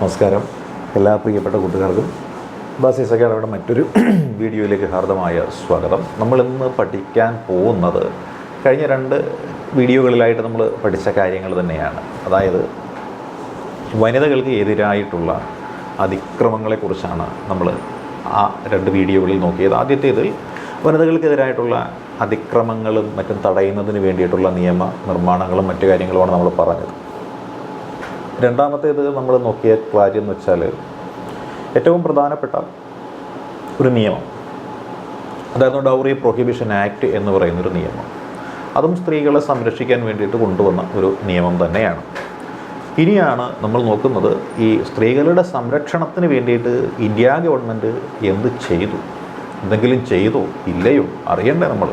നമസ്കാരം. എല്ലാ പ്രിയപ്പെട്ട കൂട്ടുകാർക്കും ബാസിസ് അക്കാഡമിയുടെ മറ്റൊരു വീഡിയോയിലേക്ക് ഹാർദമായ സ്വാഗതം. നമ്മൾ ഇന്ന് പഠിക്കാൻ പോകുന്നത് കഴിഞ്ഞ രണ്ട് വീഡിയോകളിലായിട്ട് നമ്മൾ പഠിച്ച കാര്യങ്ങൾ തന്നെയാണ്. അതായത് വനിതകൾക്ക് എതിരായിട്ടുള്ള അതിക്രമങ്ങളെക്കുറിച്ചാണ് നമ്മൾ ആ രണ്ട് വീഡിയോകളിൽ നോക്കിയത്. ആദ്യത്തേതിൽ വനിതകൾക്കെതിരായിട്ടുള്ള അതിക്രമങ്ങളും മറ്റും തടയുന്നതിന് വേണ്ടിയിട്ടുള്ള നിയമ നിർമ്മാണങ്ങളും മറ്റു കാര്യങ്ങളുമാണ് നമ്മൾ പറഞ്ഞത്. രണ്ടാമത്തേത് നമ്മൾ നോക്കിയ കാര്യം എന്ന് വെച്ചാൽ ഏറ്റവും പ്രധാനപ്പെട്ട ഒരു നിയമം. അതായത് ഡൗറി പ്രൊഹിബിഷൻ ആക്ട് എന്ന് പറയുന്നൊരു നിയമം. അതും സ്ത്രീകളെ സംരക്ഷിക്കാൻ വേണ്ടിയിട്ട് കൊണ്ടുവന്ന ഒരു നിയമം തന്നെയാണ്. ഇനിയാണ് നമ്മൾ നോക്കുന്നത് ഈ സ്ത്രീകളുടെ സംരക്ഷണത്തിന് വേണ്ടിയിട്ട് ഇന്ത്യ ഗവൺമെന്റ് എന്ത് ചെയ്തു? എന്തെങ്കിലും ചെയ്തോ? ഇല്ലയോ? അറിയണ്ടേ നമ്മൾ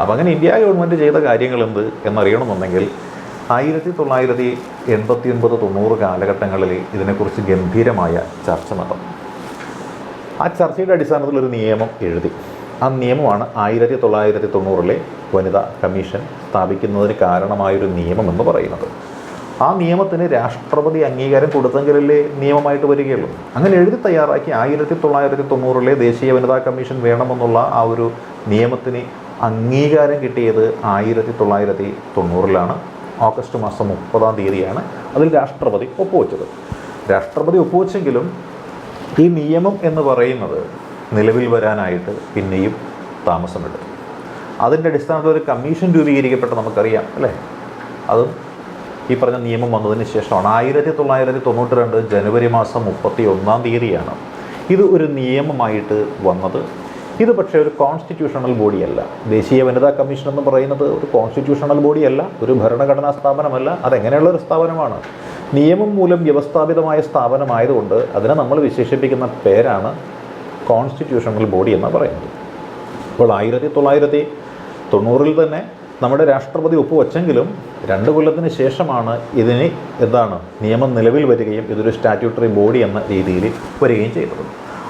അപ്പം അങ്ങനെ ഇന്ത്യ ഗവൺമെന്റ് ചെയ്ത കാര്യങ്ങൾ എന്ത് എന്നറിയണമെന്നുണ്ടെങ്കിൽ ആയിരത്തി തൊള്ളായിരത്തി എൺപത്തി ഒൻപത് തൊണ്ണൂറ് കാലഘട്ടങ്ങളിൽ ഇതിനെക്കുറിച്ച് ഗംഭീരമായ ചർച്ച നടന്നു. ആ ചർച്ചയുടെ അടിസ്ഥാനത്തിൽ ഒരു നിയമം എഴുതി. ആ നിയമമാണ് ആയിരത്തി തൊള്ളായിരത്തി തൊണ്ണൂറിലെ വനിതാ കമ്മീഷൻ സ്ഥാപിക്കുന്നതിന് കാരണമായൊരു നിയമം എന്ന് പറയുന്നത്. ആ നിയമത്തിന് രാഷ്ട്രപതി അംഗീകാരം കൊടുത്തെങ്കിലല്ലേ നിയമമായിട്ട് വരികയുള്ളൂ. അങ്ങനെ എഴുതി തയ്യാറാക്കി ആയിരത്തി തൊള്ളായിരത്തി തൊണ്ണൂറിലെ ദേശീയ വനിതാ കമ്മീഷൻ വേണമെന്നുള്ള ആ ഒരു നിയമത്തിന് അംഗീകാരം കിട്ടിയത് ആയിരത്തി തൊള്ളായിരത്തി തൊണ്ണൂറിലാണ് ഓഗസ്റ്റ് മാസം മുപ്പതാം തീയതിയാണ് അതിൽ രാഷ്ട്രപതി ഒപ്പുവെച്ചത്. രാഷ്ട്രപതി ഒപ്പുവെച്ചെങ്കിലും ഈ നിയമം എന്ന് പറയുന്നത് നിലവിൽ വരാനായിട്ട് പിന്നെയും താമസമെടുത്തു. അതിന്റെ അടിസ്ഥാനത്തിൽ ഒരു കമ്മീഷൻ രൂപീകരിക്കപ്പെട്ട് നമുക്കറിയാം അല്ലേ? അതും ഈ പറഞ്ഞ നിയമം വന്നതിന് ശേഷമാണ്. ആയിരത്തി തൊള്ളായിരത്തി തൊണ്ണൂറ്റി രണ്ട് ജനുവരി മാസം മുപ്പത്തി ഒന്നാം തീയതിയാണ് ഇത് ഒരു നിയമമായിട്ട് വന്നത്. ഇത് പക്ഷേ ഒരു കോൺസ്റ്റിറ്റ്യൂഷണൽ ബോഡിയല്ല. ദേശീയ വനിതാ കമ്മീഷൻ എന്ന് പറയുന്നത് ഒരു കോൺസ്റ്റിറ്റ്യൂഷണൽ ബോഡിയല്ല ഒരു ഭരണഘടനാ സ്ഥാപനമല്ല അതെങ്ങനെയുള്ള ഒരു സ്ഥാപനമാണ്? നിയമം മൂലം വ്യവസ്ഥാപിതമായ സ്ഥാപനമായതുകൊണ്ട് അതിനെ നമ്മൾ വിശേഷിപ്പിക്കുന്ന പേരാണ് കോൺസ്റ്റിറ്റ്യൂഷണൽ ബോഡി എന്ന് പറയുന്നത്. അപ്പോൾ ആയിരത്തി തൊള്ളായിരത്തി തൊണ്ണൂറിൽ തന്നെ നമ്മുടെ രാഷ്ട്രപതി ഒപ്പുവെച്ചെങ്കിലും രണ്ട് കൊല്ലത്തിന് ശേഷമാണ് ഇതിന് എന്താണ് നിയമം നിലവിൽ വരികയും ഇതൊരു സ്റ്റാറ്റ്യൂട്ടറി ബോഡി എന്ന രീതിയിൽ വരികയും ചെയ്തത്.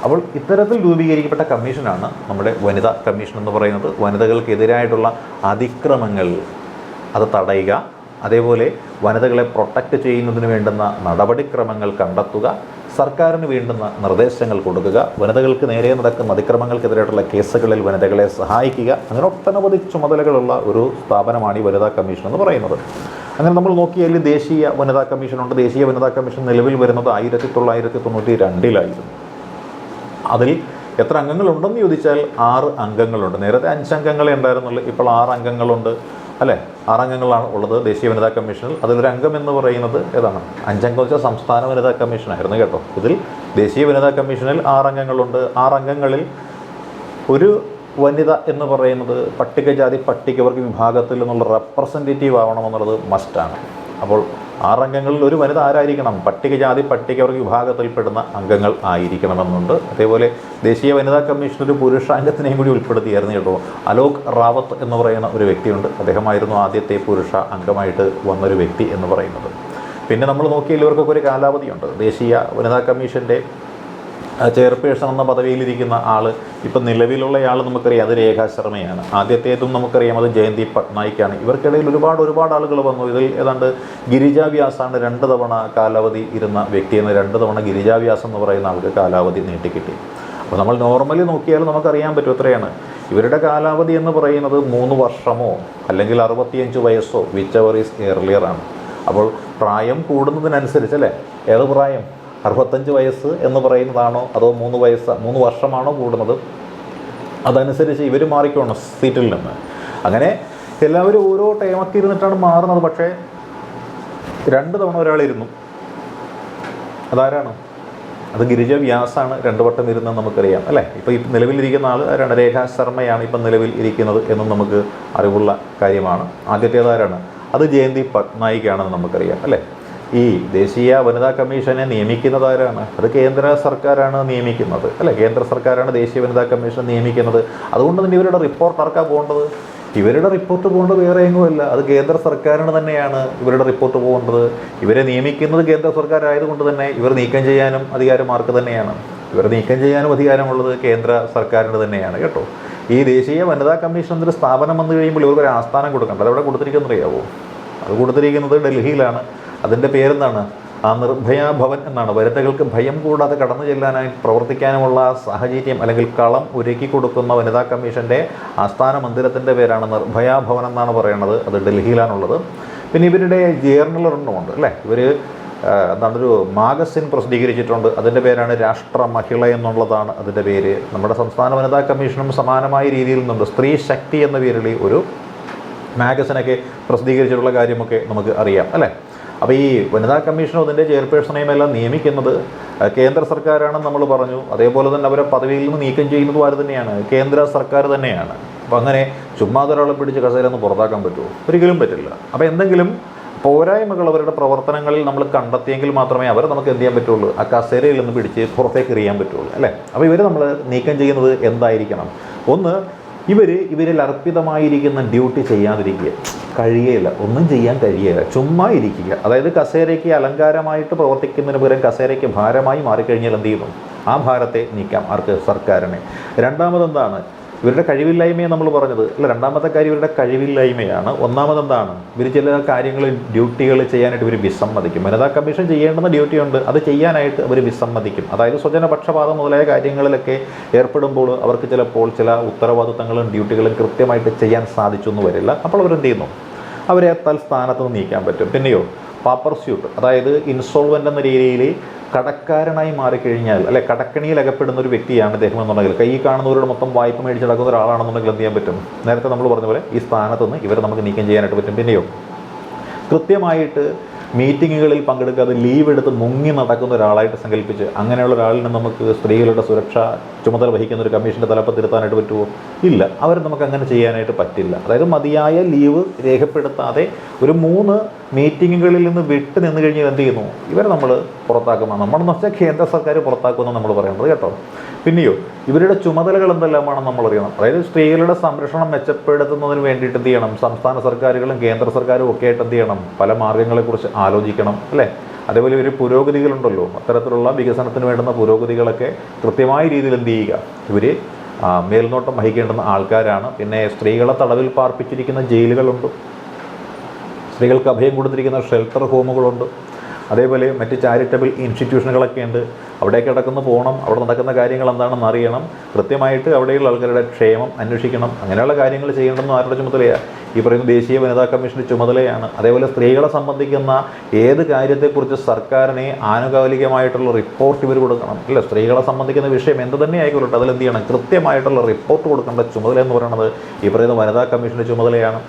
അപ്പോൾ ഇത്തരത്തിൽ രൂപീകരിക്കപ്പെട്ട കമ്മീഷനാണ് നമ്മുടെ വനിതാ കമ്മീഷൻ എന്ന് പറയുന്നത്. വനിതകൾക്കെതിരായിട്ടുള്ള അതിക്രമങ്ങൾ അത് തടയുക അതേപോലെ വനിതകളെ പ്രൊട്ടക്റ്റ് ചെയ്യുന്നതിന് വേണ്ടുന്ന നടപടിക്രമങ്ങൾ കണ്ടെത്തുക സർക്കാരിന് വേണ്ടുന്ന നിർദ്ദേശങ്ങൾ കൊടുക്കുക വനിതകൾക്ക് നേരെ നടക്കുന്ന അതിക്രമങ്ങൾക്കെതിരായിട്ടുള്ള കേസുകളിൽ വനിതകളെ സഹായിക്കുക അങ്ങനെ ഒട്ടനവധി ചുമതലകളുള്ള ഒരു സ്ഥാപനമാണ് ഈ വനിതാ കമ്മീഷൻ എന്ന് പറയുന്നത്. അങ്ങനെ നമ്മൾ നോക്കിയാൽ ദേശീയ വനിതാ കമ്മീഷനുണ്ട്. ദേശീയ വനിതാ കമ്മീഷൻ നിലവിൽ വരുന്നത് ആയിരത്തി തൊള്ളായിരത്തി തൊണ്ണൂറ്റി രണ്ടിലായിരുന്നു അതിൽ എത്ര അംഗങ്ങളുണ്ടെന്ന് ചോദിച്ചാൽ ആറ് അംഗങ്ങളുണ്ട്. നേരത്തെ അഞ്ചംഗങ്ങളെ ഉണ്ടായിരുന്നുള്ളൂ. ഇപ്പോൾ ആറ് അംഗങ്ങളുണ്ട്. അല്ലേ? ആറ് അംഗങ്ങളാണ് ഉള്ളത്. ദേശീയ വനിതാ കമ്മീഷനിൽ. അതിലൊരു അംഗം എന്ന് പറയുന്നത് ഏതാണ്? അഞ്ചംഗം വെച്ചാൽ സംസ്ഥാന വനിതാ കമ്മീഷനായിരുന്നു കേട്ടോ. ഇതിൽ ദേശീയ വനിതാ കമ്മീഷനിൽ ആറ് അംഗങ്ങളുണ്ട്. ആറ് അംഗങ്ങളിൽ ഒരു വനിത എന്ന് പറയുന്നത് പട്ടികജാതി പട്ടികവർഗ വിഭാഗത്തിൽ നിന്നുള്ള റെപ്രസെന്റേറ്റീവ് ആവണമെന്നുള്ളത് മസ്റ്റാണ് അപ്പോൾ ആറംഗങ്ങളിൽ ഒരു വനിത ആരായിരിക്കണം പട്ടികജാതി പട്ടികവർഗ വിഭാഗത്തിൽപ്പെടുന്ന അംഗങ്ങൾ ആയിരിക്കണമെന്നുണ്ട്. അതേപോലെ ദേശീയ വനിതാ കമ്മീഷൻ ഒരു പുരുഷാംഗത്തിനെയും കൂടി ഉൾപ്പെടുത്തിയായിരുന്നു കേട്ടോ. അലോക് റാവത്ത് എന്ന് പറയുന്ന ഒരു വ്യക്തിയുണ്ട്. അദ്ദേഹമായിരുന്നു ആദ്യത്തെ പുരുഷ അംഗമായിട്ട് വന്നൊരു വ്യക്തി എന്ന് പറയുന്നത്. പിന്നെ നമ്മൾ നോക്കിയാൽ ഇവർക്കൊക്കെ ഒരു കാലാവധിയുണ്ട്. ദേശീയ വനിതാ കമ്മീഷന്റെ ചെയർപേഴ്സൺ എന്ന പദവിയിലിരിക്കുന്ന ആൾ ഇപ്പം നിലവിലുള്ള ആൾ നമുക്കറിയാം അത് രേഖാ ശർമ്മയാണ്. ആദ്യത്തേതും നമുക്കറിയാം അത് ജയന്തി പട്നായിക്കാണ്. ഇവർക്കിടയിൽ ഒരുപാട് ഒരുപാട് ആളുകൾ വന്നു. ഇതിൽ ഏതാണ്ട് ഗിരിജാ വ്യാസാണ് രണ്ട് തവണ കാലാവധി ഇരുന്ന വ്യക്തി വ്യക്തിയെന്ന് രണ്ട് തവണ ഗിരിജാ വ്യാസം എന്ന് പറയുന്ന ആൾക്ക് കാലാവധി നീട്ടിക്കിട്ടി. അപ്പോൾ നമ്മൾ നോർമലി നോക്കിയാൽ നമുക്കറിയാൻ പറ്റും എത്രയാണ്. ഇവരുടെ കാലാവധി എന്ന് പറയുന്നത് മൂന്ന് വർഷമോ അല്ലെങ്കിൽ അറുപത്തിയഞ്ച് വയസ്സോ വിച്ച് അവർ ഈസ് ഏർലിയർ ആണ്. അപ്പോൾ പ്രായം കൂടുന്നതിനനുസരിച്ച് അല്ലേ ഏത് പ്രായം? അറുപത്തഞ്ച് വയസ്സ് എന്ന് പറയുന്നതാണോ അതോ മൂന്ന് വയസ്സ് മൂന്ന് വർഷമാണോ കൂടുന്നത്? അതനുസരിച്ച് ഇവർ മാറിക്കോണം സീറ്റിൽ നിന്ന്. അങ്ങനെ എല്ലാവരും ഓരോ ടൈമൊക്കെ ഇരുന്നിട്ടാണ് മാറുന്നത്. പക്ഷേ രണ്ട് തവണ ഒരാളിരുന്നു അതാരാണ്? അത് ഗിരിജ വ്യാസാണ് രണ്ടു വട്ടം ഇരുന്നത് നമുക്കറിയാം അല്ലേ? ഇപ്പോൾ ഇപ്പം നിലവിലിരിക്കുന്ന ആൾ ആരാണ്? രേഖാ ശർമ്മയാണ് ഇപ്പം നിലവിൽ ഇരിക്കുന്നത് എന്നും നമുക്ക് അറിവുള്ള കാര്യമാണ്. ആദ്യത്തേതാരാണ്? അത് ജയന്തി പട്നായിക്കാണെന്ന് നമുക്കറിയാം അല്ലേ? ഈ ദേശീയ വനിതാ കമ്മീഷനെ നിയമിക്കുന്നത് ആരാണ് അത് കേന്ദ്ര സർക്കാരാണ് നിയമിക്കുന്നത്. അല്ലെ? കേന്ദ്ര സർക്കാരാണ് ദേശീയ വനിതാ കമ്മീഷൻ നിയമിക്കുന്നത്. അതുകൊണ്ട് തന്നെ ഇവരുടെ റിപ്പോർട്ട് ആർക്കാണ് പോകേണ്ടത്? ഇവരുടെ റിപ്പോർട്ട് പോകേണ്ടത് വേറെ എങ്ങുമല്ല അത് കേന്ദ്ര സർക്കാരിന് തന്നെയാണ് ഇവരുടെ റിപ്പോർട്ട് പോകേണ്ടത്. ഇവരെ നിയമിക്കുന്നത് കേന്ദ്ര സർക്കാർ ആയതുകൊണ്ട് തന്നെ ഇവർ നീക്കം ചെയ്യാനും അധികാരം ആർക്ക് തന്നെയാണ്. ഇവർ നീക്കം ചെയ്യാനും അധികാരമുള്ളത് കേന്ദ്ര സർക്കാരിന് തന്നെയാണ്. കേട്ടോ? ഈ ദേശീയ വനിതാ കമ്മീഷൻ എന്നൊരു സ്ഥാപനം വന്നു കഴിയുമ്പോൾ ഇവർക്ക് ഒരു ആസ്ഥാനം കൊടുക്കേണ്ടത് അതെവിടെ കൊടുത്തിരിക്കുന്നത് അറിയാവോ അത് കൊടുത്തിരിക്കുന്നത് ഡൽഹിയിലാണ്. അതിന്റെ പേരെന്താണ്? ആ നിർഭയ ഭവൻ എന്നാണ്. വനിതകൾക്ക് ഭയം കൂടാതെ കടന്നു ചെല്ലാനായി പ്രവർത്തിക്കാനുമുള്ള സാഹചര്യം അല്ലെങ്കിൽ കളം ഒരുക്കി കൊടുക്കുന്ന വനിതാ കമ്മീഷന്റെ ആസ്ഥാന മന്ദിരത്തിന്റെ പേരാണ് നിർഭയ ഭവൻ എന്നാണ് പറയുന്നത് അത് ഡൽഹിയിലാണുള്ളത്. പിന്നെ ഇവരുടെ ജേർണൽ ഒരെണ്ണമുണ്ട് അല്ലേ? ഇവർ എന്താണ് ഒരു മാഗസിൻ പ്രസിദ്ധീകരിച്ചിട്ടുണ്ട്. അതിന്റെ പേരാണ് രാഷ്ട്ര മഹിള എന്നുള്ളതാണ് അതിന്റെ പേര്. നമ്മുടെ സംസ്ഥാന വനിതാ കമ്മീഷനും സമാനമായ രീതിയിൽ നിന്നുണ്ട്. സ്ത്രീ ശക്തി എന്ന പേരിൽ ഒരു മാഗസിനൊക്കെ പ്രസിദ്ധീകരിച്ചിട്ടുള്ള കാര്യമൊക്കെ നമുക്ക് അറിയാം അല്ലേ? അപ്പോൾ ഈ വനിതാ കമ്മീഷനും അതിന്റെ ചെയർപേഴ്സണെയും എല്ലാം നിയമിക്കുന്നത് കേന്ദ്ര സർക്കാരാണെന്ന് നമ്മൾ പറഞ്ഞു. അതേപോലെ തന്നെ അവരെ പദവിയിൽ നിന്ന് നീക്കം ചെയ്യുന്നത് ആര് തന്നെയാണ്? കേന്ദ്ര സർക്കാർ തന്നെയാണ്. അപ്പോൾ അങ്ങനെ ചുമ്മാതെ ഒരാളെ പിടിച്ച് കസേര ഒന്ന് പുറത്താക്കാൻ പറ്റുമോ? ഒരിക്കലും പറ്റില്ല. അപ്പോൾ എന്തെങ്കിലും പോരായ്മകൾ അവരുടെ പ്രവർത്തനങ്ങളിൽ നമ്മൾ കണ്ടെത്തിയെങ്കിൽ മാത്രമേ അവർ നമുക്ക് എന്ത് ചെയ്യാൻ പറ്റുള്ളൂ? ആ കസേരയിൽ നിന്ന് പിടിച്ച് പുറത്തേക്ക് എറിയാൻ പറ്റുള്ളൂ അല്ലേ? അപ്പോൾ ഇവർ നമ്മൾ നീക്കം ചെയ്യുന്നത് എന്തായിരിക്കണം? ഒന്ന് ഇവർ ഇവരിൽ അർപ്പിതമായിരിക്കുന്ന ഡ്യൂട്ടി ചെയ്യാതിരിക്കുക. കഴിയുകയില്ല ഒന്നും ചെയ്യാൻ കഴിയുകയില്ല ചുമ്മാ ഇരിക്കുക. അതായത് കസേരയ്ക്ക് അലങ്കാരമായിട്ട് പ്രവർത്തിക്കുന്നതിന് പകരം കസേരയ്ക്ക് ഭാരമായി മാറിക്കഴിഞ്ഞാൽ എന്ത് ചെയ്യുന്നു? ആ ഭാരത്തെ നീക്കാം ആർക്ക്? സർക്കാരിനെ. രണ്ടാമതെന്താണ്? ഇവരുടെ കഴിവില്ലായ്മയെ നമ്മൾ പറഞ്ഞത്. അല്ല രണ്ടാമത്തെ കാര്യം ഇവരുടെ കഴിവില്ലായ്മയാണ്. ഒന്നാമത് എന്താണ് ഇവർ ചില കാര്യങ്ങൾ ഡ്യൂട്ടികൾ ചെയ്യാനായിട്ട് ഇവർ വിസമ്മതിക്കും. വനിതാ കമ്മീഷൻ ചെയ്യേണ്ടുന്ന ഡ്യൂട്ടി ഉണ്ട്. അത് ചെയ്യാനായിട്ട് അവർ വിസമ്മതിക്കും. അതായത് സ്വജനപക്ഷപാതം മുതലായ കാര്യങ്ങളിലൊക്കെ ഏർപ്പെടുമ്പോൾ അവർക്ക് ചിലപ്പോൾ ചില ഉത്തരവാദിത്തങ്ങളും ഡ്യൂട്ടികളും കൃത്യമായിട്ട് ചെയ്യാൻ സാധിച്ചു എന്ന് വരില്ല. അപ്പോൾ അവരെന്ത് ചെയ്യുന്നു? അവരെ തൽസ്ഥാനത്ത് നീക്കാൻ പറ്റും. പിന്നെയോ പാപ്പർ സ്യൂട്ട് അതായത് ഇൻസോൾവന്റ് എന്ന രീതിയിൽ കടക്കാരനായി മാറിക്കഴിഞ്ഞാൽ അല്ലെ കടക്കണിയിൽ അകപ്പെടുന്ന ഒരു വ്യക്തിയാണ് ഇദ്ദേഹം എന്നുണ്ടെങ്കിൽ കൈ കാണുന്നവരോട് മൊത്തം വായ്പ മേടിച്ച് നടക്കുന്ന ഒരാളാണെന്നുണ്ടെങ്കിൽ എന്ത് ചെയ്യാൻ പറ്റും? നേരത്തെ നമ്മൾ പറഞ്ഞ പോലെ ഈ സ്ഥാനത്ത് നിന്ന് ഇവരെ നമുക്ക് നീക്കം ചെയ്യാനായിട്ട് പറ്റും. പിന്നെയോ കൃത്യമായിട്ട് മീറ്റിങ്ങുകളിൽ പങ്കെടുക്കാതെ ലീവ് എടുത്ത് മുങ്ങി നടക്കുന്ന ഒരാളായിട്ട് സങ്കല്പിച്ച് അങ്ങനെയുള്ള ഒരാളിനെ നമുക്ക് സ്ത്രീകളുടെ സുരക്ഷ ചുമതല വഹിക്കുന്ന ഒരു കമ്മീഷന്റെ തലപ്പത്തിരുത്താനായിട്ട് പറ്റുമോ? ഇല്ല. അവർ നമുക്ക് അങ്ങനെ ചെയ്യാനായിട്ട് പറ്റില്ല. അതായത് മതിയായ ലീവ് രേഖപ്പെടുത്താതെ ഒരു മൂന്ന് മീറ്റിങ്ങുകളിൽ നിന്ന് വിട്ട് നിന്ന് കഴിഞ്ഞാൽ എന്ത് ചെയ്യുന്നു? ഇവരെ നമ്മൾ പുറത്താക്കുമ്പോൾ നമ്മളെന്ന് വെച്ചാൽ കേന്ദ്ര സർക്കാർ പുറത്താക്കുമെന്ന് നമ്മൾ പറയുന്നത്. കേട്ടോ? പിന്നെയോ ഇവരുടെ ചുമതലകൾ എന്തെല്ലാമാണെന്ന് നമ്മൾ അറിയണം അതായത് സ്ത്രീകളുടെ സംരക്ഷണം മെച്ചപ്പെടുത്തുന്നതിന് വേണ്ടിയിട്ട് എന്ത് ചെയ്യണം? സംസ്ഥാന സർക്കാരുകളും കേന്ദ്ര സർക്കാരും ഒക്കെ ആയിട്ട് എന്ത് ചെയ്യണം? പല മാർഗങ്ങളെക്കുറിച്ച് ആലോചിക്കണം അല്ലേ? അതേപോലെ ഒരു പുരോഗതികളുണ്ടല്ലോ. അത്തരത്തിലുള്ള വികസനത്തിന് വേണ്ടുന്ന പുരോഗതികളൊക്കെ കൃത്യമായ രീതിയിൽ എന്ത് ചെയ്യുക? ഇവർ മേൽനോട്ടം വഹിക്കേണ്ടുന്ന ആൾക്കാരാണ്. പിന്നെ സ്ത്രീകളെ തടവിൽ പാർപ്പിച്ചിരിക്കുന്ന ജയിലുകളുണ്ട്. സ്ത്രീകൾക്ക് അഭയം കൊടുത്തിരിക്കുന്ന ഷെൽട്ടർ ഹോമുകളുണ്ട്. അതേപോലെ മറ്റ് ചാരിറ്റബിൾ ഇൻസ്റ്റിറ്റ്യൂഷനുകളൊക്കെ ഉണ്ട്. അവിടേക്ക് കിടക്കുന്ന പോകണം. അവിടെ നടക്കുന്ന കാര്യങ്ങൾ എന്താണെന്ന് അറിയണം. കൃത്യമായിട്ട് അവിടെയുള്ള ആൾക്കാരുടെ ക്ഷേമം അന്വേഷിക്കണം. അങ്ങനെയുള്ള കാര്യങ്ങൾ ചെയ്യേണ്ടെന്ന് ആരുടെ ചുമതലയാണ് ഈ പറയുന്ന ദേശീയ വനിതാ കമ്മീഷന്റെ ചുമതലയാണ്. അതേപോലെ സ്ത്രീകളെ സംബന്ധിക്കുന്ന ഏത് കാര്യത്തെക്കുറിച്ച് സർക്കാരിനെ ആനുകാലികമായിട്ടുള്ള റിപ്പോർട്ട് ഇവർ കൊടുക്കണം. ഇല്ല സ്ത്രീകളെ സംബന്ധിക്കുന്ന വിഷയം എന്ത് തന്നെ ആയിക്കോട്ടെ അതിൽ എന്ത് ചെയ്യണം? കൃത്യമായിട്ടുള്ള റിപ്പോർട്ട് കൊടുക്കേണ്ട ചുമതല എന്ന് പറയുന്നത് ഈ പറയുന്ന വനിതാ കമ്മീഷന്റെ ചുമതലയാണ്.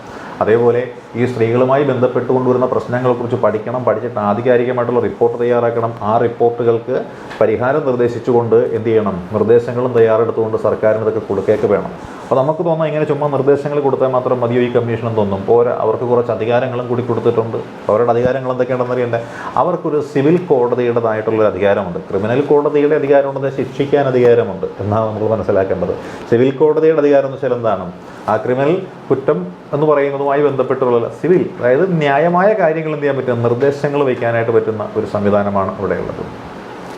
അതേപോലെ ഈ സ്ത്രീകളുമായി ബന്ധപ്പെട്ട് കൊണ്ടുവരുന്ന പ്രശ്നങ്ങളെക്കുറിച്ച് പഠിക്കണം പഠിച്ചിട്ട് ആധികാരികമായിട്ടുള്ള റിപ്പോർട്ട് തയ്യാറാക്കണം. ആ റിപ്പോർട്ടുകൾക്ക് പരിഹാരം നിർദ്ദേശിച്ചുകൊണ്ട് എന്ത് ചെയ്യണം? നിർദ്ദേശങ്ങളും തയ്യാറെടുത്തുകൊണ്ട് സർക്കാരിന് ഇതൊക്കെ കൊടുക്കുകയൊക്കെ വേണം. അപ്പോൾ നമുക്ക് തോന്നാം ഇങ്ങനെ ചുമ്മാ നിർദ്ദേശങ്ങൾ കൊടുത്താൽ മാത്രം മതിയോ ഈ കമ്മീഷൻ എന്ന് തോന്നും. പോരാ അവർക്ക് കുറച്ച് അധികാരങ്ങളും കൂടി കൊടുത്തിട്ടുണ്ട്. അവരുടെ അധികാരങ്ങൾ എന്തൊക്കെയാണെന്ന് അറിയണ്ടേ? അവർക്കൊരു സിവിൽ കോടതിയുടേതായിട്ടുള്ള ഒരു അധികാരമുണ്ട്. ക്രിമിനൽ കോടതിയുടെ അധികാരമുണ്ടെന്ന് ശിക്ഷിക്കാൻ അധികാരമുണ്ട് എന്നാണ് നമ്മൾ മനസ്സിലാക്കേണ്ടത്. സിവിൽ കോടതിയുടെ അധികാരം എന്ന് വെച്ചാൽ എന്താണ്? ആ ക്രിമിനൽ കുറ്റം എന്ന് പറയുന്നതുമായി ബന്ധപ്പെട്ടുള്ള സിവിൽ അതായത് ന്യായമായ കാര്യങ്ങൾ എന്ത് ചെയ്യാൻ പറ്റും നിർദ്ദേശങ്ങൾ വയ്ക്കാനായിട്ട് പറ്റുന്ന ഒരു സംവിധാനമാണ് അവിടെയുള്ളത്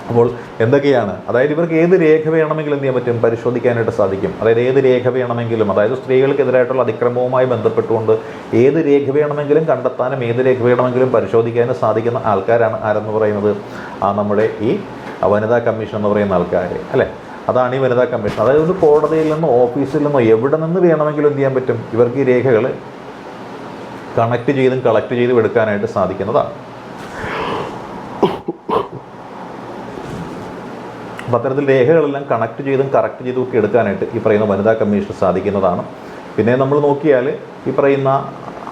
അപ്പോൾ എന്തൊക്കെയാണ്? അതായത് ഇവർക്ക് ഏത് രേഖ വേണമെങ്കിലും എന്ത് ചെയ്യാൻ പറ്റും? പരിശോധിക്കാനായിട്ട് സാധിക്കും. അതായത് ഏത് രേഖ വേണമെങ്കിലും അതായത് സ്ത്രീകൾക്കെതിരായിട്ടുള്ള അതിക്രമവുമായി ബന്ധപ്പെട്ടുകൊണ്ട് ഏത് രേഖ വേണമെങ്കിലും കണ്ടെത്താനും ഏത് രേഖ വേണമെങ്കിലും പരിശോധിക്കാനും സാധിക്കുന്ന ആൾക്കാരാണ് ആരെന്ന് പറയുന്നത്? ആ നമ്മുടെ ഈ വനിതാ കമ്മീഷൻ എന്ന് പറയുന്ന ആൾക്കാർ അല്ലേ? അതാണ് ഈ വനിതാ കമ്മീഷൻ. അതായത് ഒരു കോടതിയിൽ നിന്നോ ഓഫീസിൽ നിന്നോ എവിടെ നിന്ന് വേണമെങ്കിലും എന്ത് ചെയ്യാൻ പറ്റും? ഇവർക്ക് ഈ രേഖകൾ കണക്ട് ചെയ്തും കളക്ട് ചെയ്തും എടുക്കാനായിട്ട് സാധിക്കുന്നതാണ്. അപ്പോൾ അത്തരത്തിൽ രേഖകളെല്ലാം കണക്ട് ചെയ്തും കറക്റ്റ് ചെയ്തും ഒക്കെ എടുക്കാനായിട്ട് ഈ പറയുന്ന വനിതാ കമ്മീഷൻ സാധിക്കുന്നതാണ്. പിന്നെ നമ്മൾ നോക്കിയാൽ ഈ പറയുന്ന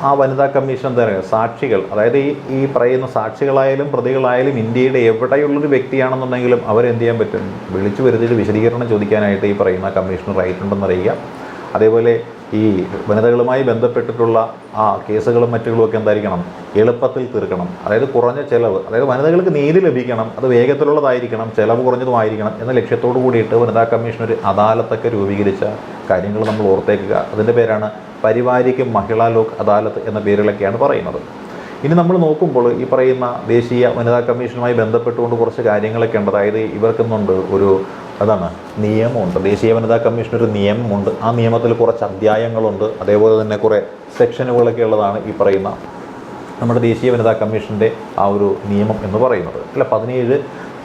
ആ വനിതാ കമ്മീഷൻ പറയുക സാക്ഷികൾ. അതായത് ഈ ഈ പറയുന്ന സാക്ഷികളായാലും പ്രതികളായാലും ഇന്ത്യയുടെ എവിടെയുള്ളൊരു വ്യക്തിയാണെന്നുണ്ടെങ്കിലും അവരെന്ത് ചെയ്യാൻ പറ്റും? വിളിച്ചു വരുത്തിയിട്ട് വിശദീകരണം ചോദിക്കാനായിട്ട് ഈ പറയുന്ന കമ്മീഷന് റൈറ്റ് ഉണ്ടെന്നറിയുക അതേപോലെ ഈ വനിതകളുമായി ബന്ധപ്പെട്ടിട്ടുള്ള ആ കേസുകളും മറ്റുകളും ഒക്കെ എന്തായിരിക്കണം? എളുപ്പത്തിൽ തീർക്കണം. അതായത് കുറഞ്ഞ ചിലവ്. അതായത് വനിതകൾക്ക് നീതി ലഭിക്കണം. അത് വേഗത്തിലുള്ളതായിരിക്കണം. ചിലവ് കുറഞ്ഞതുമായിരിക്കണം എന്ന ലക്ഷ്യത്തോടു കൂടിയിട്ട് വനിതാ കമ്മീഷൻ ഒരു അദാലത്തൊക്കെ രൂപീകരിച്ച കാര്യങ്ങൾ നമ്മൾ ഓർത്തേക്കുക. അതിന്റെ പേരാണ് പരിവാരിക്ക് മഹിളാ ലോക് അദാലത്ത് എന്ന പേരിലൊക്കെയാണ് പറയുന്നത്. ഇനി നമ്മൾ നോക്കുമ്പോൾ ഈ പറയുന്ന ദേശീയ വനിതാ കമ്മീഷനുമായി ബന്ധപ്പെട്ടുകൊണ്ട് കുറച്ച് കാര്യങ്ങളൊക്കെ ഉണ്ട്. അതായത് ഇവർക്കെന്നുണ്ട് ഒരു അതാണ് നിയമമുണ്ട്. ദേശീയ വനിതാ കമ്മീഷൻ ഒരു നിയമമുണ്ട്. ആ നിയമത്തിൽ കുറച്ച് അധ്യായങ്ങളുണ്ട്. അതേപോലെ തന്നെ കുറേ സെക്ഷനുകളൊക്കെ ഉള്ളതാണ് ഈ പറയുന്ന നമ്മുടെ ദേശീയ വനിതാ കമ്മീഷന്റെ ആ ഒരു നിയമം എന്ന് പറയുന്നത്. അല്ല പതിനേഴ്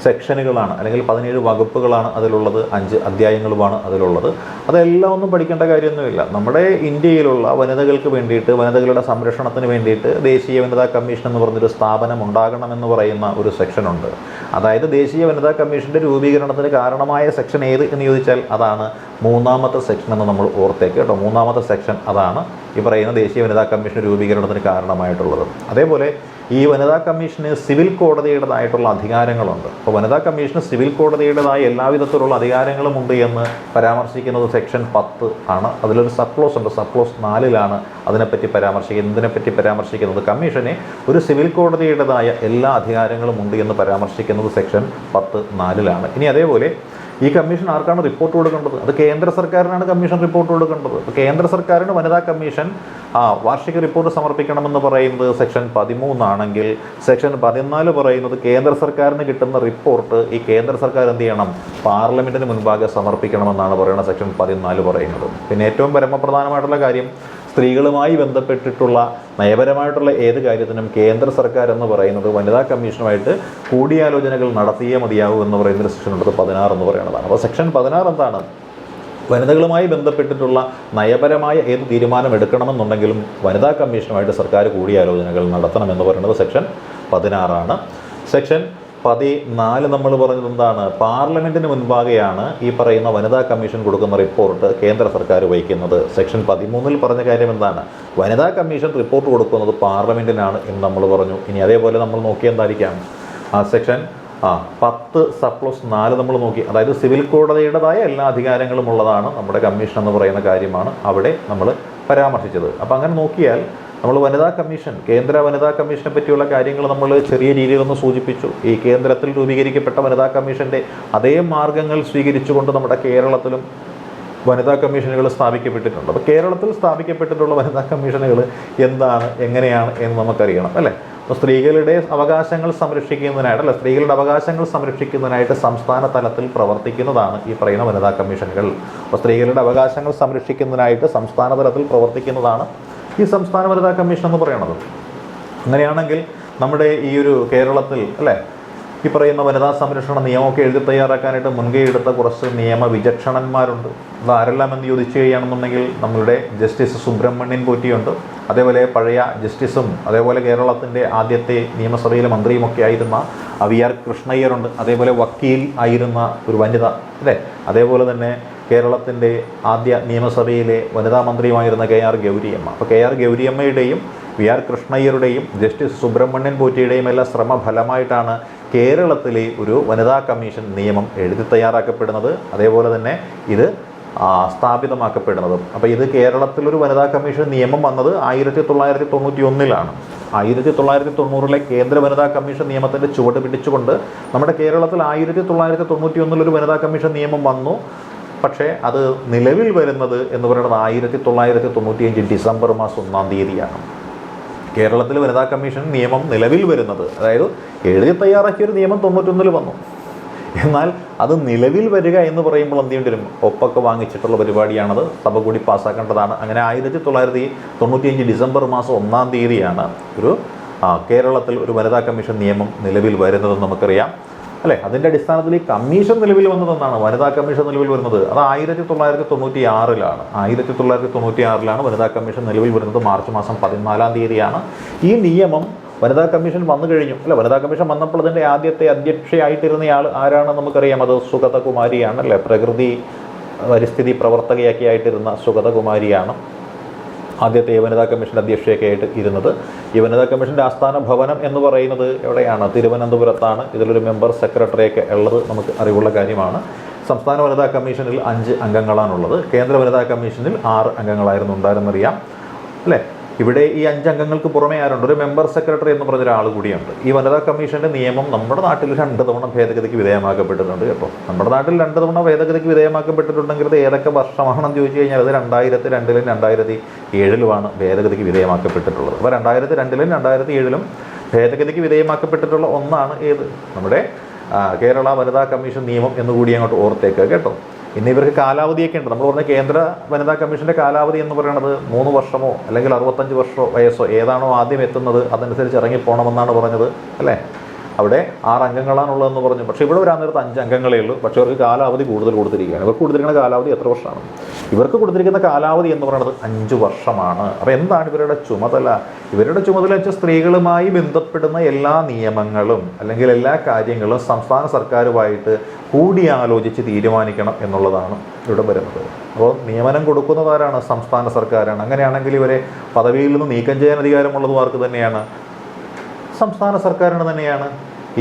സെക്ഷനുകളാണ് അല്ലെങ്കിൽ പതിനേഴ് വകുപ്പുകളാണ് അതിലുള്ളത് അഞ്ച് അധ്യായങ്ങളുമാണ് അതിലുള്ളത്. അതെല്ലാം ഒന്നും പഠിക്കേണ്ട കാര്യമൊന്നുമില്ല. നമ്മുടെ ഇന്ത്യയിലുള്ള വനിതകൾക്ക് വേണ്ടിയിട്ട് വനിതകളുടെ സംരക്ഷണത്തിന് വേണ്ടിയിട്ട് ദേശീയ വനിതാ കമ്മീഷൻ എന്ന് പറഞ്ഞൊരു സ്ഥാപനം ഉണ്ടാകണമെന്ന് പറയുന്ന ഒരു സെക്ഷനുണ്ട്. അതായത് ദേശീയ വനിതാ കമ്മീഷന്റെ രൂപീകരണത്തിന് കാരണമായ സെക്ഷൻ ഏത് എന്ന് ചോദിച്ചാൽ അതാണ് മൂന്നാമത്തെ സെക്ഷൻ എന്ന് നമ്മൾ ഓർത്തേക്ക് കേട്ടോ. മൂന്നാമത്തെ സെക്ഷൻ അതാണ് ഈ പറയുന്ന ദേശീയ വനിതാ കമ്മീഷൻ രൂപീകരണത്തിന് കാരണമായിട്ടുള്ളത്. അതേപോലെ ഈ വനിതാ കമ്മീഷന് സിവിൽ കോടതിയുടേതായിട്ടുള്ള അധികാരങ്ങളുണ്ട്. അപ്പോൾ വനിതാ കമ്മീഷന് സിവിൽ കോടതിയുടേതായ എല്ലാവിധത്തിലുള്ള അധികാരങ്ങളും ഉണ്ട് എന്ന് പരാമർശിക്കുന്നത് സെക്ഷൻ പത്ത് ആണ്. അതിലൊരു സപ്ലോസ് ഉണ്ട്. സപ്ലോസ് നാലിലാണ് അതിനെപ്പറ്റി പരാമർശിക്കുന്നത്. ഇതിനെപ്പറ്റി പരാമർശിക്കുന്നത് കമ്മീഷനെ ഒരു സിവിൽ കോടതിയുടേതായ എല്ലാ അധികാരങ്ങളും ഉണ്ട് എന്ന് പരാമർശിക്കുന്നത് സെക്ഷൻ പത്ത് നാലിലാണ്. ഇനി അതേപോലെ ഈ കമ്മീഷൻ ആർക്കാണ് റിപ്പോർട്ട് കൊടുക്കേണ്ടത്? അത് കേന്ദ്ര സർക്കാരിനാണ് കമ്മീഷൻ റിപ്പോർട്ട് കൊടുക്കേണ്ടത്. അപ്പോൾ കേന്ദ്ര സർക്കാരിന് വനിതാ കമ്മീഷൻ ആ വാർഷിക റിപ്പോർട്ട് സമർപ്പിക്കണമെന്ന് പറയുന്നത് സെക്ഷൻ പതിമൂന്നാണെങ്കിൽ സെക്ഷൻ പതിനാല് പറയുന്നത് കേന്ദ്ര സർക്കാരിന് കിട്ടുന്ന റിപ്പോർട്ട് ഈ കേന്ദ്ര സർക്കാർ എന്ത് ചെയ്യണം? പാർലമെന്റിന് മുൻപാകെ സമർപ്പിക്കണമെന്നാണ് പറയുന്നത് സെക്ഷൻ പതിനാല് പറയുന്നത്. പിന്നെ ഏറ്റവും പരമപ്രധാനമായിട്ടുള്ള കാര്യം സ്ത്രീകളുമായി ബന്ധപ്പെട്ടിട്ടുള്ള നയപരമായിട്ടുള്ള ഏത് കാര്യത്തിനും കേന്ദ്ര സർക്കാർ എന്ന് പറയുന്നത് വനിതാ കമ്മീഷനുമായിട്ട് കൂടിയാലോചനകൾ നടത്തിയേ മതിയാവൂ എന്ന് പറയുന്ന സെക്ഷൻ ഉള്ളത് പതിനാറ് എന്ന് പറയുന്നതാണ്. അപ്പോൾ സെക്ഷൻ പതിനാറ് എന്താണ്? വനിതകളുമായി ബന്ധപ്പെട്ടിട്ടുള്ള നയപരമായ ഏത് തീരുമാനം എടുക്കണമെന്നുണ്ടെങ്കിലും വനിതാ കമ്മീഷനുമായിട്ട് സർക്കാർ കൂടിയാലോചനകൾ നടത്തണമെന്ന് പറയുന്നത് സെക്ഷൻ പതിനാറാണ്. സെക്ഷൻ പതിനാല് നമ്മൾ പറഞ്ഞത് എന്താണ്? പാർലമെന്റിന് മുൻപാകെയാണ് ഈ പറയുന്ന വനിതാ കമ്മീഷൻ കൊടുക്കുന്ന റിപ്പോർട്ട് കേന്ദ്ര സർക്കാർ വഹിക്കുന്നത്. സെക്ഷൻ പതിമൂന്നിൽ പറഞ്ഞ കാര്യം എന്താണ്? വനിതാ കമ്മീഷൻ റിപ്പോർട്ട് കൊടുക്കുന്നത് പാർലമെന്റിനാണ് എന്ന് നമ്മൾ പറഞ്ഞു. ഇനി അതേപോലെ നമ്മൾ നോക്കിയെന്തായിരിക്കാം ആ സെക്ഷൻ ആ പത്ത് സപ്ലസ് നാല് നമ്മൾ നോക്കി. അതായത് സിവിൽ കോടതിയുടേതായ എല്ലാ അധികാരങ്ങളും ഉള്ളതാണ് നമ്മുടെ കമ്മീഷൻ എന്ന് പറയുന്ന കാര്യമാണ് അവിടെ നമ്മൾ പരാമർശിച്ചത്. അപ്പോൾ അങ്ങനെ നോക്കിയാൽ നമ്മൾ വനിതാ കമ്മീഷൻ കേന്ദ്ര വനിതാ കമ്മീഷനെ പറ്റിയുള്ള കാര്യങ്ങൾ നമ്മൾ ചെറിയ രീതിയിലൊന്ന് സൂചിപ്പിച്ചു. ഈ കേന്ദ്രത്തിൽ രൂപീകരിക്കപ്പെട്ട വനിതാ കമ്മീഷന്റെ അതേ മാർഗങ്ങൾ സ്വീകരിച്ചുകൊണ്ട് നമ്മുടെ കേരളത്തിലും വനിതാ കമ്മീഷനുകൾ സ്ഥാപിക്കപ്പെട്ടിട്ടുണ്ട്. അപ്പോൾ കേരളത്തിൽ സ്ഥാപിക്കപ്പെട്ടിട്ടുള്ള വനിതാ കമ്മീഷനുകൾ എന്താണ് എങ്ങനെയാണ് എന്ന് നമുക്കറിയണം അല്ലേ? അപ്പോൾ സ്ത്രീകളുടെ അവകാശങ്ങൾ സംരക്ഷിക്കുന്നതിനായിട്ട് അല്ല സ്ത്രീകളുടെ അവകാശങ്ങൾ സംരക്ഷിക്കുന്നതിനായിട്ട് സംസ്ഥാന തലത്തിൽ പ്രവർത്തിക്കുന്നതാണ് ഈ പറയുന്ന വനിതാ കമ്മീഷനുകൾ. അപ്പോൾ സ്ത്രീകളുടെ അവകാശങ്ങൾ സംരക്ഷിക്കുന്നതിനായിട്ട് സംസ്ഥാന തലത്തിൽ പ്രവർത്തിക്കുന്നതാണ് ഈ സംസ്ഥാന വനിതാ കമ്മീഷൻ എന്ന് പറയണത്. അങ്ങനെയാണെങ്കിൽ നമ്മുടെ ഈ ഒരു കേരളത്തിൽ അല്ലേ? ഈ പറയുന്ന വനിതാ സംരക്ഷണ നിയമമൊക്കെ എഴുതി തയ്യാറാക്കാനായിട്ട് മുൻകൈ എടുത്ത കുറച്ച് നിയമ വിചക്ഷണന്മാരുണ്ട്. അത് ആരെല്ലാം എന്ന് ചോദിച്ചു കഴിയുകയാണെന്നുണ്ടെങ്കിൽ നമ്മളുടെ ജസ്റ്റിസ് സുബ്രഹ്മണ്യൻ പോറ്റിയുണ്ട്. അതേപോലെ പഴയ ജസ്റ്റിസും അതേപോലെ കേരളത്തിന്റെ ആദ്യത്തെ നിയമസഭയിലെ മന്ത്രിയുമൊക്കെ ആയിരുന്ന അവിയാർ ആർ കൃഷ്ണയ്യരുണ്ട്. അതേപോലെ വക്കീൽ ആയിരുന്ന ഒരു വനിത അല്ലേ? അതേപോലെ തന്നെ കേരളത്തിന്റെ ആദ്യ നിയമസഭയിലെ വനിതാ മന്ത്രിയുമായിരുന്ന കെ ആർ ഗൗരിയമ്മ. അപ്പോൾ കെ ആർ ഗൗരിയമ്മയുടെയും വി ആർ കൃഷ്ണയ്യരുടെയും ജസ്റ്റിസ് സുബ്രഹ്മണ്യൻ പോറ്റിയുടെയും എല്ലാം ശ്രമഫലമായിട്ടാണ് കേരളത്തിലെ ഒരു വനിതാ കമ്മീഷൻ നിയമം എഴുതി തയ്യാറാക്കപ്പെടുന്നത്. അതേപോലെ തന്നെ ഇത് സ്ഥാപിതമാക്കപ്പെടുന്നതും. അപ്പോൾ ഇത് കേരളത്തിലൊരു വനിതാ കമ്മീഷൻ നിയമം വന്നത് ആയിരത്തി തൊള്ളായിരത്തി തൊണ്ണൂറ്റി ഒന്നിലാണ് ആയിരത്തി തൊള്ളായിരത്തി തൊണ്ണൂറിലെ കേന്ദ്ര വനിതാ കമ്മീഷൻ നിയമത്തിന്റെ ചുവട് പിടിച്ചുകൊണ്ട് നമ്മുടെ കേരളത്തിൽ ആയിരത്തി തൊള്ളായിരത്തി തൊണ്ണൂറ്റി ഒന്നിലൊരു വനിതാ കമ്മീഷൻ നിയമം വന്നു. പക്ഷേ അത് നിലവിൽ വരുന്നത് എന്ന് പറയുന്നത് ആയിരത്തി തൊള്ളായിരത്തി തൊണ്ണൂറ്റിയഞ്ച് ഡിസംബർ മാസം ഒന്നാം തീയതിയാണ്. കേരളത്തിൽ വനിതാ കമ്മീഷൻ നിയമം നിലവിൽ വരുന്നത്. അതായത് എഴുതി തയ്യാറാക്കിയ ഒരു നിയമം തൊണ്ണൂറ്റൊന്നിൽ വന്നു. എന്നാൽ അത് നിലവിൽ വരിക എന്ന് പറയുമ്പോൾ എന്ത് ചെയ്യേണ്ടി വരും? ഒപ്പൊക്കെ വാങ്ങിച്ചിട്ടുള്ള പരിപാടിയാണത്. സഭ കൂടി പാസ്സാക്കേണ്ടതാണ്. അങ്ങനെ ആയിരത്തി തൊള്ളായിരത്തി തൊണ്ണൂറ്റിയഞ്ച് ഡിസംബർ മാസം ഒന്നാം തീയതിയാണ് ഒരു കേരളത്തിൽ ഒരു വനിതാ കമ്മീഷൻ നിയമം നിലവിൽ വരുന്നതെന്ന് നമുക്കറിയാം. അല്ലേ? അതിന്റെ അടിസ്ഥാനത്തിൽ ഈ കമ്മീഷൻ നിലവിൽ വന്നതെന്നാണ്. വനിതാ കമ്മീഷൻ നിലവിൽ വരുന്നത്. അത് ആയിരത്തി തൊള്ളായിരത്തി തൊണ്ണൂറ്റി ആറിലാണ് ആയിരത്തി തൊള്ളായിരത്തി തൊണ്ണൂറ്റി ആറിലാണ് വനിതാ കമ്മീഷൻ നിലവിൽ വരുന്നത്. മാർച്ച് മാസം പതിനാലാം തീയതിയാണ്. ഈ നിയമം വനിതാ കമ്മീഷൻ വന്നു കഴിഞ്ഞു. അല്ല വനിതാ കമ്മീഷൻ വന്നപ്പോൾ അതിന്റെ ആദ്യത്തെ അധ്യക്ഷയായിട്ടിരുന്നയാൾ ആരാണെന്ന് നമുക്കറിയാം. അത് സുഗതകുമാരിയാണ് അല്ലേ? പ്രകൃതി പരിസ്ഥിതി പ്രവർത്തകയൊക്കെ ആയിട്ടിരുന്ന സുഗതകുമാരിയാണ്. ആദ്യത്തെ വനിതാ കമ്മീഷന്റെ അധ്യക്ഷയൊക്കെ ആയിട്ട് ഇരുന്നത്. ഈ കമ്മീഷന്റെ ആസ്ഥാന ഭവനം എന്ന് പറയുന്നത് എവിടെയാണ്? തിരുവനന്തപുരത്താണ്. ഇതിലൊരു മെമ്പർ സെക്രട്ടറിയൊക്കെ ഉള്ളത് നമുക്ക് അറിവുള്ള കാര്യമാണ്. സംസ്ഥാന വനിതാ കമ്മീഷനിൽ അഞ്ച് അംഗങ്ങളാണുള്ളത്. കേന്ദ്ര വനിതാ കമ്മീഷനിൽ ആറ് അംഗങ്ങളായിരുന്നു ഉണ്ടായിരുന്നറിയാം. അല്ലേ? ഇവിടെ ഈ അഞ്ചംഗങ്ങൾക്ക് പുറമേ ആരുണ്ട്? ഒരു മെമ്പർ സെക്രട്ടറി എന്ന് പറഞ്ഞ ഒരാൾ കൂടിയുണ്ട്. ഈ വനിതാ കമ്മീഷന്റെ നിയമം നമ്മുടെ നാട്ടിൽ രണ്ട് തവണ ഭേദഗതിക്ക് വിധേയമാക്കപ്പെട്ടിട്ടുണ്ട് കേട്ടോ. നമ്മുടെ നാട്ടിൽ രണ്ട് തവണ ഭേദഗതിക്ക് വിധേയമാക്കപ്പെട്ടിട്ടുണ്ടെങ്കിൽ ഏതൊക്കെ വർഷമാണെന്ന് ചോദിച്ചു കഴിഞ്ഞാൽ അത് രണ്ടായിരത്തി രണ്ടിലും രണ്ടായിരത്തി ഏഴിലുമാണ് ഭേദഗതിക്ക് വിധേയമാക്കപ്പെട്ടിട്ടുള്ളത്. അപ്പോൾ രണ്ടായിരത്തി രണ്ടിലും രണ്ടായിരത്തി ഏഴിലും ഭേദഗതിക്ക് വിധേയമാക്കപ്പെട്ടിട്ടുള്ള ഒന്നാണ് ഏത്? നമ്മുടെ കേരള വനിതാ കമ്മീഷൻ നിയമം എന്ന് കൂടി അങ്ങോട്ട് ഓർത്തേക്കുക കേട്ടോ. ഇന്ന് ഇവർക്ക് കാലാവധിയൊക്കെ ഉണ്ട്. നമ്മൾ പറഞ്ഞ കേന്ദ്ര വനിതാ കമ്മീഷന്റെ കാലാവധി എന്ന് പറയുന്നത് മൂന്ന് വർഷമോ അല്ലെങ്കിൽ അറുപത്തഞ്ച് വർഷമോ വയസ്സോ ഏതാണോ ആദ്യം എത്തുന്നത് അതനുസരിച്ച് ഇറങ്ങിപ്പോണമെന്നാണ് പറഞ്ഞത് അല്ലേ? അവിടെ ആറ് അംഗങ്ങളാണുള്ളതെന്ന് പറഞ്ഞു. പക്ഷേ ഇവിടെ വരാൻ നേരത്ത് അഞ്ച് അംഗങ്ങളേ ഉള്ളൂ. പക്ഷേ അവർക്ക് കാലാവധി കൂടുതൽ കൊടുത്തിരിക്കുകയാണ്. ഇവർക്ക് കൊടുത്തിരിക്കുന്ന കാലാവധി എത്ര വർഷമാണ്? ഇവർക്ക് കൊടുത്തിരിക്കുന്ന കാലാവധി എന്ന് പറയുന്നത് അഞ്ച് വർഷമാണ്. അപ്പോൾ എന്താണ് ഇവരുടെ ചുമതല? ഇവരുടെ ചുമതല വെച്ചാൽ സ്ത്രീകളുമായി ബന്ധപ്പെടുന്ന എല്ലാ നിയമങ്ങളും അല്ലെങ്കിൽ എല്ലാ കാര്യങ്ങളും സംസ്ഥാന സർക്കാരുമായിട്ട് കൂടിയാലോചിച്ച് തീരുമാനിക്കണം എന്നുള്ളതാണ് ഇവിടെ വരുന്നത്. അപ്പോൾ നിയമനം കൊടുക്കുന്നതാരാണ് സംസ്ഥാന സർക്കാരാണ്? അങ്ങനെയാണെങ്കിൽ ഇവരെ പദവിയിൽ നിന്ന് നീക്കം ചെയ്യാൻ അധികാരമുള്ളത് ആർക്ക് തന്നെയാണ്? സംസ്ഥാന സർക്കാരിന് തന്നെയാണ്.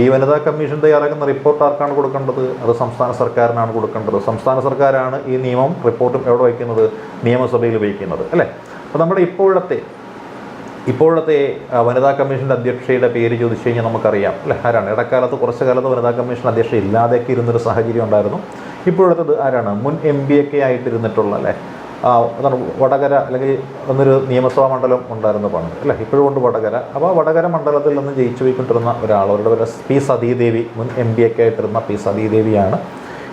ഈ വനിതാ കമ്മീഷൻ തയ്യാറാക്കുന്ന റിപ്പോർട്ട് ആർക്കാണ് കൊടുക്കേണ്ടത്? അത് സംസ്ഥാന സർക്കാരിനാണ് കൊടുക്കേണ്ടത്. സംസ്ഥാന സർക്കാരാണ് ഈ നിയമം റിപ്പോർട്ടും എവിടെ വയ്ക്കുന്നത്? നിയമസഭയിൽ വയ്ക്കുന്നത് അല്ലേ? അപ്പോൾ നമ്മുടെ ഇപ്പോഴത്തെ ഇപ്പോഴത്തെ വനിതാ കമ്മീഷന്റെ അധ്യക്ഷയുടെ പേര് ചോദിച്ചു കഴിഞ്ഞാൽ നമുക്കറിയാം അല്ലേ? ആരാണ്? ഇടക്കാലത്ത് കുറച്ച് കാലത്ത് വനിതാ കമ്മീഷൻ അധ്യക്ഷ ഇല്ലാതെയൊക്കെ ഇരുന്നൊരു സാഹചര്യം ഉണ്ടായിരുന്നു. ഇപ്പോഴത്തത് ആരാണ്? മുൻ എം ബി ഒക്കെ ആയിട്ടിരുന്നിട്ടുള്ള അല്ലേ? ആ, അതാണ് വടകര അല്ലെങ്കിൽ ഒന്നൊരു നിയമസഭാ മണ്ഡലം ഉണ്ടായിരുന്നു പണ്ട് അല്ലേ? ഇപ്പോഴും ഉണ്ട് വടകര അപ്പോൾ വടകര മണ്ഡലത്തിൽ നിന്ന് ജയിച്ചു പോയിക്കൊണ്ടിരുന്ന ഒരാൾ അവരുടെ പേര് പി സതീദേവി മുൻ എം പി ഒക്കെ ആയിട്ടിരുന്ന പി സതീദേവിയാണ്.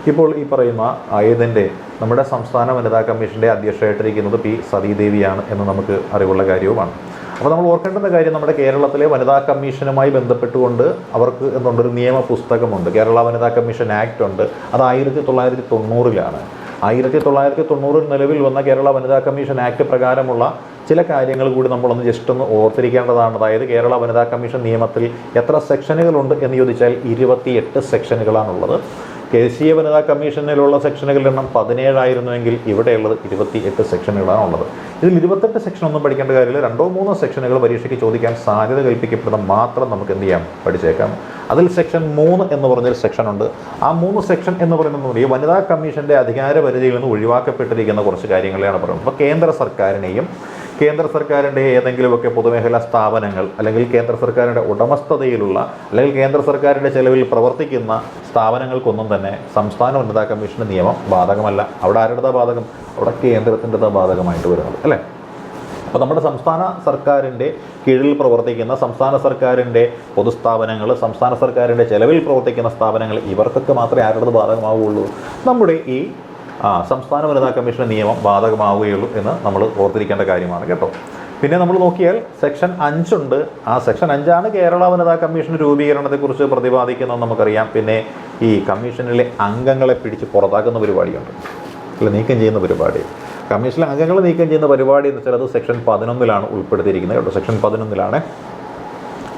ഇപ്പോൾ ഈ പറയുന്ന ആയതിന്റെ നമ്മുടെ സംസ്ഥാന വനിതാ കമ്മീഷന്റെ അധ്യക്ഷയായിട്ടിരിക്കുന്നത് പി സതീദേവിയാണ് എന്ന് നമുക്ക് അറിവുള്ള കാര്യവുമാണ്. അപ്പോൾ നമ്മൾ ഓർക്കേണ്ടുന്ന കാര്യം നമ്മുടെ കേരളത്തിലെ വനിതാ കമ്മീഷനുമായി ബന്ധപ്പെട്ടുകൊണ്ട് അവർക്ക് എന്തുണ്ട്? ഒരു നിയമ പുസ്തകമുണ്ട്. കേരള വനിതാ കമ്മീഷൻ ആക്ട് ഉണ്ട്. അത് ആയിരത്തി തൊള്ളായിരത്തി തൊണ്ണൂറിലാണ്. ആയിരത്തി തൊള്ളായിരത്തി തൊണ്ണൂറിൽ നിലവിൽ വന്ന കേരള വനിതാ കമ്മീഷൻ ആക്ട് പ്രകാരമുള്ള ചില കാര്യങ്ങൾ കൂടി നമ്മളൊന്ന് ജസ്റ്റ് ഒന്ന് ഓർത്തിരിക്കേണ്ടതാണ്. അതായത് കേരള വനിതാ കമ്മീഷൻ നിയമത്തിൽ എത്ര സെക്ഷനുകളുണ്ട് എന്ന് ചോദിച്ചാൽ ഇരുപത്തിയെട്ട് സെക്ഷനുകളാണുള്ളത്. ദേശീയ വനിതാ കമ്മീഷനിലുള്ള സെക്ഷനുകളുടെ എണ്ണം പതിനേഴായിരുന്നുവെങ്കിൽ ഇവിടെയുള്ളത് ഇരുപത്തി എട്ട് സെക്ഷനുകളാണ് ഉള്ളത്. ഇതിൽ ഇരുപത്തെട്ട് സെക്ഷൻ ഒന്നും പഠിക്കേണ്ട കാര്യമില്ല. രണ്ടോ മൂന്നോ സെക്ഷനുകൾ പരീക്ഷയ്ക്ക് ചോദിക്കാൻ സാധ്യത കൽപ്പിക്കപ്പെടുന്ന മാത്രം നമുക്ക് എന്ത് ചെയ്യാം? പഠിച്ചേക്കാം. അതിൽ സെക്ഷൻ മൂന്ന് എന്ന് പറഞ്ഞൊരു സെക്ഷൻ ഉണ്ട്. ആ മൂന്ന് സെക്ഷൻ എന്ന് പറയുന്നത് ഈ വനിതാ കമ്മീഷന്റെ അധികാര പരിധിയിൽ നിന്ന് ഒഴിവാക്കപ്പെട്ടിരിക്കുന്ന കുറച്ച് കാര്യങ്ങളെയാണ് പറയുന്നത്. അപ്പോൾ കേന്ദ്ര സർക്കാരിനെയും കേന്ദ്ര സർക്കാരിന്റെ ഏതെങ്കിലുമൊക്കെ പൊതുമേഖലാ സ്ഥാപനങ്ങൾ അല്ലെങ്കിൽ കേന്ദ്ര സർക്കാരിന്റെ ഉടമസ്ഥതയിലുള്ള അല്ലെങ്കിൽ കേന്ദ്ര സർക്കാരിന്റെ ചെലവിൽ പ്രവർത്തിക്കുന്ന സ്ഥാപനങ്ങൾക്കൊന്നും തന്നെ സംസ്ഥാന ഉന്നത കമ്മീഷന്റെ നിയമം ബാധകമല്ല. അവിടെ ആരുടേതാ ബാധകം? അവിടെ കേന്ദ്രത്തിന്റെതാ ബാധകമായിട്ട് വരുന്നത് അല്ലേ? അപ്പോൾ നമ്മുടെ സംസ്ഥാന സർക്കാരിന്റെ കീഴിൽ പ്രവർത്തിക്കുന്ന സംസ്ഥാന സർക്കാരിന്റെ പൊതുസ്ഥാപനങ്ങൾ സംസ്ഥാന സർക്കാരിന്റെ ചെലവിൽ പ്രവർത്തിക്കുന്ന സ്ഥാപനങ്ങൾ ഇവർക്കൊക്കെ മാത്രമേ ആരുടേത് ബാധകമാവുകയുള്ളൂ. നമ്മുടെ ഈ ആ, സംസ്ഥാന വനിതാ കമ്മീഷന്റെ നിയമം ബാധകമാവുകയുള്ളൂ എന്ന് നമ്മൾ ഓർത്തിരിക്കേണ്ട കാര്യമാണ് കേട്ടോ. പിന്നെ നമ്മൾ നോക്കിയാൽ സെക്ഷൻ അഞ്ചുണ്ട്. ആ സെക്ഷൻ അഞ്ചാണ് കേരള വനിതാ കമ്മീഷൻ രൂപീകരണത്തെക്കുറിച്ച് പ്രതിപാദിക്കുന്നത് നമുക്കറിയാം. പിന്നെ ഈ കമ്മീഷനിലെ അംഗങ്ങളെ പിടിച്ച് പുറത്താക്കുന്ന പരിപാടിയുണ്ട്. അല്ല നീക്കം ചെയ്യുന്ന പരിപാടി. കമ്മീഷനിലെ അംഗങ്ങൾ നീക്കം ചെയ്യുന്ന പരിപാടി എന്ന് വെച്ചാൽ അത് സെക്ഷൻ പതിനൊന്നിലാണ് ഉൾപ്പെടുത്തിയിരിക്കുന്നത് കേട്ടോ. സെക്ഷൻ പതിനൊന്നിലാണ്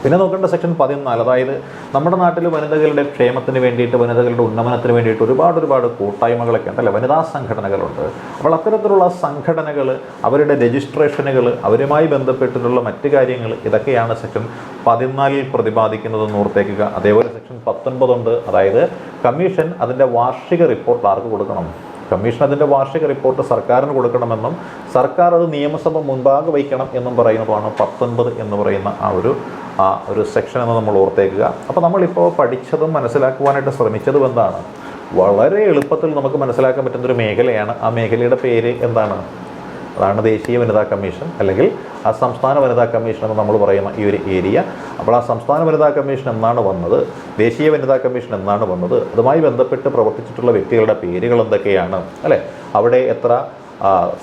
പിന്നെ നോക്കേണ്ട സെക്ഷൻ പതിനാല് അതായത് നമ്മുടെ നാട്ടിൽ വനിതകളുടെ ക്ഷേമത്തിന് വേണ്ടിയിട്ട് വനിതകളുടെ ഉന്നമനത്തിന് വേണ്ടിയിട്ട് ഒരുപാട് ഒരുപാട് കൂട്ടായ്മകളൊക്കെ ഉണ്ട് അല്ലെ? വനിതാ സംഘടനകളുണ്ട്. അപ്പോൾ അത്തരത്തിലുള്ള സംഘടനകൾ അവരുടെ രജിസ്ട്രേഷനുകൾ അവരുമായി ബന്ധപ്പെട്ടിട്ടുള്ള മറ്റു കാര്യങ്ങൾ ഇതൊക്കെയാണ് സെക്ഷൻ പതിനാലിൽ പ്രതിപാദിക്കുന്നത് ഓർത്തേക്കുക. അതേപോലെ സെക്ഷൻ പത്തൊൻപതുണ്ട്. അതായത് കമ്മീഷൻ അതിന്റെ വാർഷിക റിപ്പോർട്ട് ആർക്ക് കൊടുക്കണം? കമ്മീഷൻ അതിന്റെ വാർഷിക റിപ്പോർട്ട് സർക്കാരിന് കൊടുക്കണമെന്നും സർക്കാർ അത് നിയമസഭ മുൻപാകെ വയ്ക്കണം എന്നും പറയുന്നതാണ് പത്തൊൻപത് എന്ന് പറയുന്ന ആ ഒരു ആ ഒരു സെക്ഷൻ എന്ന് നമ്മൾ ഓർത്തേക്കുക. അപ്പോൾ നമ്മളിപ്പോൾ പഠിച്ചതും മനസ്സിലാക്കുവാനായിട്ട് ശ്രമിച്ചതും എന്താണ്? വളരെ എളുപ്പത്തിൽ നമുക്ക് മനസ്സിലാക്കാൻ പറ്റുന്നൊരു മേഖലയാണ്. ആ മേഖലയുടെ പേര് എന്താണ്? അതാണ് ദേശീയ വനിതാ കമ്മീഷൻ അല്ലെങ്കിൽ ആ സംസ്ഥാന വനിതാ കമ്മീഷൻ എന്ന് നമ്മൾ പറയുന്ന ഈ ഒരു ഏരിയ. അപ്പോൾ ആ സംസ്ഥാന വനിതാ കമ്മീഷൻ എന്നാണ് വന്നത്? ദേശീയ വനിതാ കമ്മീഷൻ എന്നാണ് വന്നത്? അതുമായി ബന്ധപ്പെട്ട് പ്രവർത്തിച്ചിട്ടുള്ള വ്യക്തികളുടെ പേരുകൾ എന്തൊക്കെയാണ്? അല്ലേ? അവിടെ എത്ര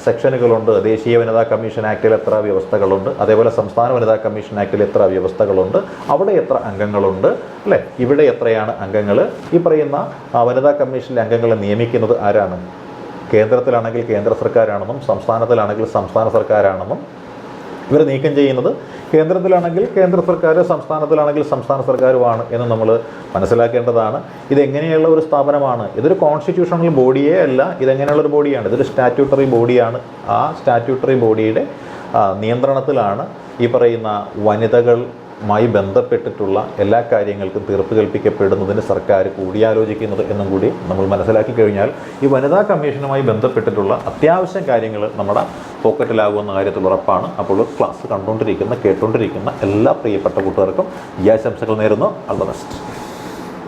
സെക്ഷനുകളുണ്ട്? ദേശീയ വനിതാ കമ്മീഷൻ ആക്ടിൽ എത്ര വ്യവസ്ഥകളുണ്ട്? അതേപോലെ സംസ്ഥാന വനിതാ കമ്മീഷൻ ആക്ടിൽ എത്ര വ്യവസ്ഥകളുണ്ട്? അവിടെ എത്ര അംഗങ്ങളുണ്ട്? അല്ലേ? ഇവിടെ എത്രയാണ് അംഗങ്ങൾ? ഈ പറയുന്ന വനിതാ കമ്മീഷനിലെ അംഗങ്ങളെ നിയമിക്കുന്നത് ആരാണ്? കേന്ദ്രത്തിലാണെങ്കിൽ കേന്ദ്ര സർക്കാരാണെന്നും സംസ്ഥാനത്തിലാണെങ്കിൽ സംസ്ഥാന സർക്കാരാണെന്നും ഇവർ നീക്കം ചെയ്യുന്നത് കേന്ദ്രത്തിലാണെങ്കിൽ കേന്ദ്ര സർക്കാർ സംസ്ഥാനത്തിലാണെങ്കിൽ സംസ്ഥാന സർക്കാരുമാണ് എന്ന് നമ്മൾ മനസ്സിലാക്കേണ്ടതാണ്. ഇതെങ്ങനെയുള്ള ഒരു സ്ഥാപനമാണ്? ഇതൊരു കോൺസ്റ്റിറ്റ്യൂഷണൽ ബോഡിയേ അല്ല. ഇതെങ്ങനെയുള്ള ഒരു ബോഡിയാണ്? ഇതൊരു സ്റ്റാറ്റ്യൂട്ടറി ബോഡിയാണ്. ആ സ്റ്റാറ്റ്യൂട്ടറി ബോഡിയുടെ നിയന്ത്രണത്തിലാണ് ഈ പറയുന്ന വനിതകളുമായി ബന്ധപ്പെട്ടിട്ടുള്ള എല്ലാ കാര്യങ്ങൾക്കും തീർപ്പ് കൽപ്പിക്കപ്പെടുന്നതിന് സർക്കാർ കൂടിയാലോചിക്കുന്നത് എന്നും കൂടി നമ്മൾ മനസ്സിലാക്കി കഴിഞ്ഞാൽ ഈ വനിതാ കമ്മീഷനുമായി ബന്ധപ്പെട്ടിട്ടുള്ള അത്യാവശ്യം കാര്യങ്ങൾ നമ്മുടെ പോക്കറ്റിലാകുമെന്ന കാര്യത്തിൽ ഉറപ്പാണ്. അപ്പോൾ ക്ലാസ് കണ്ടുകൊണ്ടിരിക്കുന്ന കേട്ടുകൊണ്ടിരിക്കുന്ന എല്ലാ പ്രിയപ്പെട്ട കൂട്ടുകാർക്കും ഈ ആശംസകൾ നേരുന്നു. All the best.